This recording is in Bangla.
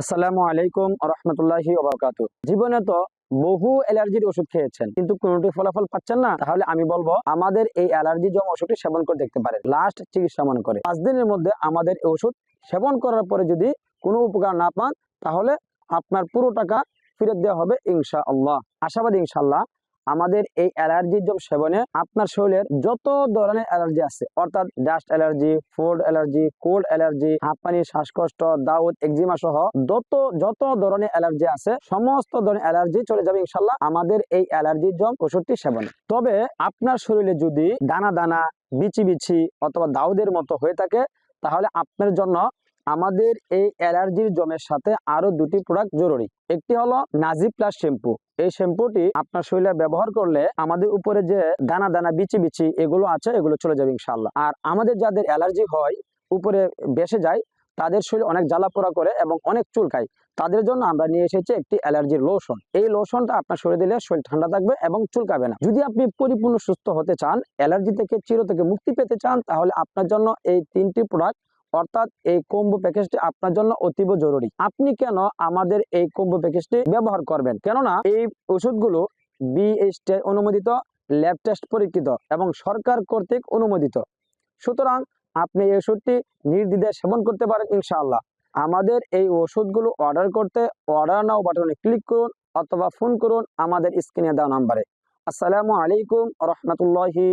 আসসালামু আলাইকুম রহমতুল্লাহি ওবরকাত জীবনে তো বহু অ্যালার্জির ওষুধ খেয়েছেন, কিন্তু কোনোটি ফলাফল পাচ্ছেন না? তাহলে আমি বলব, আমাদের এই অ্যালার্জি জম ওষুধটি সেবন করে দেখতে পারেন। লাস্ট চিকিৎসা মনে করে। পাঁচ দিনের মধ্যে আমাদের এই ওষুধ সেবন করার পরে যদি কোনো উপকার না পান, তাহলে আপনার পুরো টাকা ফিরত দেওয়া হবে ইনশাআল্লাহ। আশাবাদী ইনশাল্লাহ আমাদের এই অ্যালার্জির জব সেবনে আপনার শরীরের যত ধরনের অ্যালার্জি আছে, অর্থাৎ dust allergy, food allergy, cold allergy হাঁপানি শ্বাসকষ্ট, দাউদ, একজিমা সহ যত যত ধরনের অ্যালার্জি আছে, সমস্ত ধরনের অ্যালার্জি চলে যাবে ইনশাল্লাহ আমাদের এই অ্যালার্জির জম ওষুধটি সেবনে। তবে আপনার শরীরে যদি দানা দানা, বিচি বিচি অথবা দাউদের মতো হয়ে থাকে, তাহলে আপনার জন্য আমাদের এই অ্যালার্জির জমের সাথে আরও দুটি প্রোডাক্ট জরুরি। একটি হলো নাজি প্লাস শ্যাম্পু এই শ্যাম্পুটি আপনার শরীরে ব্যবহার করলে আমাদের উপরে যে দানা দানা, বিচি বিচি এগুলো আছে, এগুলো চলে যাবে ইনশাল্লাহ আর আমাদের যাদের অ্যালার্জি হয়, উপরে বেসে যায়, তাদের শরীর অনেক জ্বালা পোড়া করে এবং অনেক চুলকায়। তাদের জন্য আমরা নিয়ে এসেছি একটি অ্যালার্জির লোশন এই লোশনটা আপনার শরীরে দিলে শরীর ঠান্ডা থাকবে এবং চুলকাবে না। যদি আপনি পরিপূর্ণ সুস্থ হতে চান, অ্যালার্জি থেকে চির থেকে মুক্তি পেতে চান, তাহলে আপনার জন্য এই তিনটি প্রোডাক্ট অর্থাৎ এই কম্বো প্যাকেজটি আপনার জন্য অতীব জরুরি। আপনি কেন আমাদের এই কম্বো প্যাকেজটি ব্যবহার করবেন? কেননা এই ওষুধগুলো বিএসটি অনুমোদিত ল্যাব টেস্ট পরীক্ষিত এবং সরকার কর্তৃক অনুমোদিত। সুতরাং আপনি এই ওষুধটি নির্দ্বিধায় সেবন করতে পারেন ইনশাআল্লাহ। আমাদের এই ওষুধগুলো অর্ডার করতে অর্ডার নাও বাটনে ক্লিক করুন অথবা ফোন করুন আমাদের স্ক্রিনে দেওয়া নাম্বারে আসসালামু আলাইকুম রহমতুল্লাহি